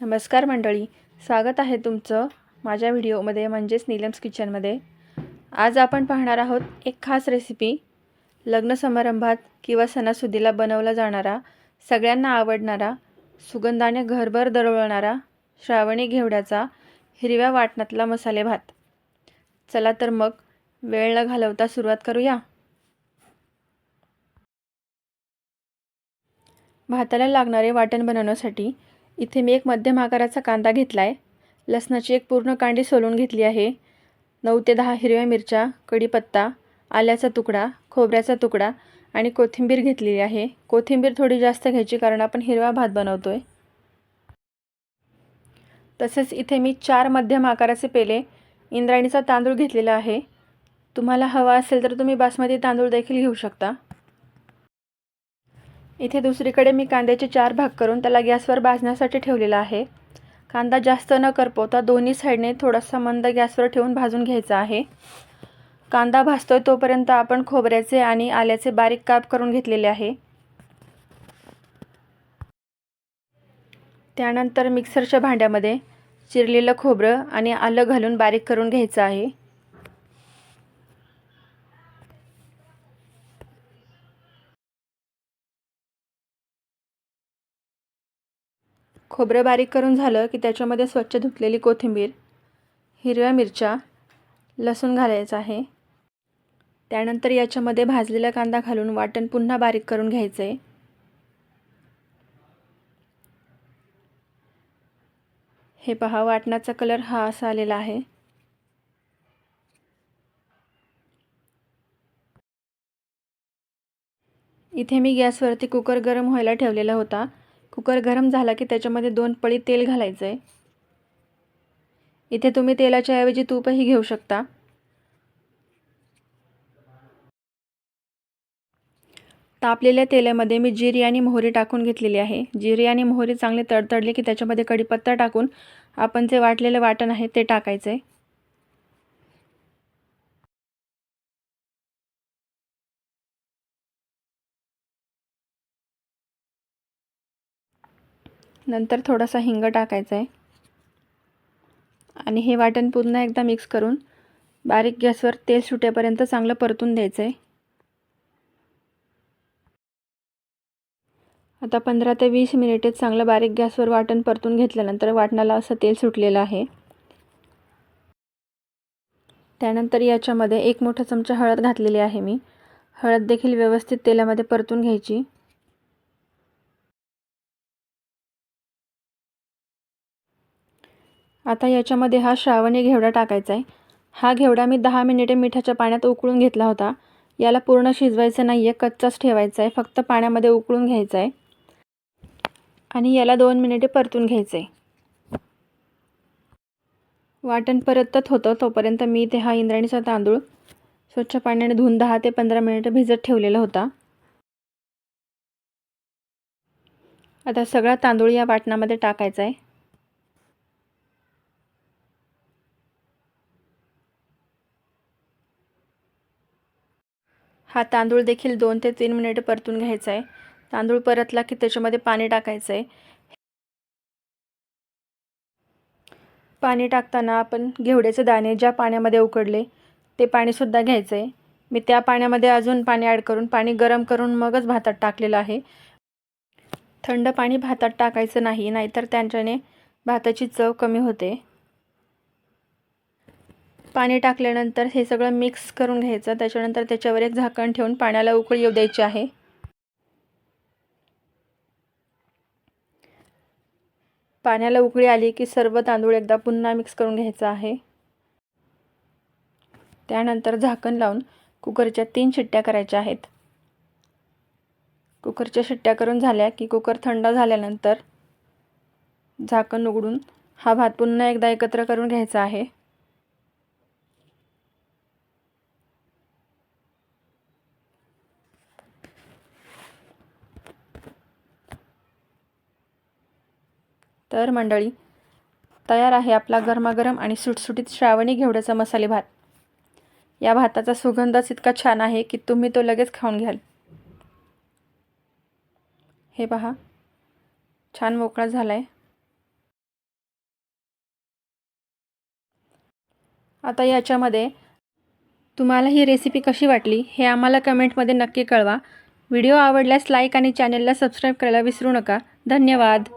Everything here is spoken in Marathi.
नमस्कार मंडळी स्वागत आहे तुमचं माझ्या व्हिडिओमध्ये म्हणजेच नीलम्स किचनमध्ये. आज आपण पाहणार आहोत एक खास रेसिपी लग्न समारंभात किंवा सणासुदीला बनवला जाणारा सगळ्यांना आवडणारा सुगंधाने घरभर दरवळणारा श्रावणी घेवड्याचा हिरव्या वाटणातला मसाले भात. चला तर मग वेळ न घालवता सुरुवात करूया. भाताला लागणारे वाटण बनवण्यासाठी इथे मी एक मध्यम आकाराचा कांदा घेतला आहे लसणाची एक पूर्ण कांडी सोलून घेतली आहे. नऊ ते दहा हिरव्या मिरच्या कढीपत्ता आल्याचा तुकडा खोबऱ्याचा तुकडा आणि कोथिंबीर घेतलेली आहे. कोथिंबीर थोडी जास्त घ्यायची कारण आपण हिरवा भात बनवतो आहे तसेच इथे मी चार मध्यम आकाराचे पेले इंद्रायणीचा तांदूळ घेतलेला आहे. तुम्हाला हवा असेल तर तुम्ही बासमती तांदूळ देखील घेऊ शकता. इथे दुसरीकडे मी कांद्याचे चार भाग करून त्याला गॅसवर भाजण्यासाठी ठेवलेला आहे. कांदा जास्त न करपवता दोन्ही साईडने थोडासा मंद गॅसवर ठेवून भाजून घ्यायचा आहे. कांदा भाजतोय तोपर्यंत आपण खोबऱ्याचे आणि आल्याचे बारीक काप करून घेतलेले आहे. त्यानंतर मिक्सरच्या भांड्यामध्ये चिरलेलं खोबरं आणि आलं घालून बारीक करून घ्यायचं आहे. खोबरं बारीक करून झालं की त्याच्यामध्ये स्वच्छ धुतलेली कोथिंबीर हिरव्या मिरच्या लसूण घालायचं आहे. त्यानंतर याच्यामध्ये भाजलेला कांदा घालून वाटण पुन्हा बारीक करून घ्यायचं. आहे हे पहा वाटणाचा कलर हा असा आलेला आहे. इथे मी गॅसवरती कुकर गरम व्हायला ठेवलेला होता. कुकर गरम झाला की त्याच्यामध्ये दोन पळी तेल घालायचं आहे इथे तुम्ही तेलाच्या ऐवजी तूपही घेऊ शकता. तापलेल्या तेलामध्ये मी जिरी आणि मोहरी टाकून घेतलेली आहे. जिरी आणि मोहरी चांगले तडतडले की त्याच्यामध्ये कढीपत्ता टाकून आपण जे वाटलेलं वाटण आहे ते टाकायचं आहे नंतर थोडासा हिंग टाकायचा आहे आणि हे वाटण पुन्हा एकदा मिक्स करून बारीक गॅसवर तेल सुटेपर्यंत चांगलं परतून द्यायचं आहे आता पंधरा ते वीस मिनिटे चांगलं बारीक गॅसवर वाटण परतून घेतल्यानंतर वाटणाला असं तेल सुटलेलं आहे. त्यानंतर याच्यामध्ये एक मोठा चमचा हळद घातलेली आहे मी. हळद देखील व्यवस्थित तेलामध्ये परतून घ्यायची. आता याच्यामध्ये हा श्रावणी घेवडा टाकायचा आहे. हा घेवडा मी दहा मिनिटे मिठाच्या पाण्यात उकळून घेतला होता. याला पूर्ण शिजवायचं नाही आहे कच्चाच ठेवायचा आहे. फक्त पाण्यामध्ये उकळून घ्यायचा आहे. आणि याला दोन मिनिटे परतून घ्यायचं आहे वाटण परतत होतं. तोपर्यंत मी ते हा इंद्राणीचा तांदूळ स्वच्छ पाण्याने धुवून दहा ते पंधरा मिनिटं भिजत ठेवलेला होता. आता सगळा तांदूळ या वाटणामध्ये टाकायचा आहे. हा तांदूळ देखील दोन ते तीन मिनिट परतून घ्यायचा आहे. तांदूळ परतला की त्याच्यामध्ये पाणी टाकायचं आहे. पाणी टाकताना आपण घेवड्याचे दाणे ज्या पाण्यामध्ये उकडले ते पाणीसुद्धा घ्यायचं आहे. मी त्या पाण्यामध्ये अजून पाणी ॲड करून पाणी गरम करून मगच भातात टाकलेलं आहे. थंड पाणी भातात टाकायचं नाही नाहीतर त्यांच्याने भाताची चव कमी होते. पाणी टाकल्यानंतर हे सगळं मिक्स करून घ्यायचं. त्याच्यानंतर त्याच्यावर एक झाकण ठेवून पाण्याला उकळी येऊ द्यायची आहे. पाण्याला उकळी आली की सर्व तांदूळ एकदा पुन्हा मिक्स करून घ्यायचं आहे. त्यानंतर झाकण लावून कुकरच्या तीन शिट्ट्या करायच्या आहेत. कुकरच्या शिट्ट्या करून झाल्या की कुकर थंड झाल्यानंतर झाकण उघडून हा भात पुन्हा एकदा एकत्र करून घ्यायचा आहे. तर मंडळी तयार आहे आपला गरमागरम आणि सुटसुटीत श्रावणी घेवड्याचा मसाले भात. या भाताचा सुगंधच इतका छान आहे की तुम्ही तो लगेच खाऊन घ्याल. हे पहा छान मोकळा झाला आहे आता याच्यामध्ये तुम्हाला ही रेसिपी कशी वाटली हे आम्हाला कमेंटमध्ये नक्की कळवा. व्हिडिओ आवडल्यास लाईक आणि चॅनलला सबस्क्राईब करायला विसरू नका. धन्यवाद.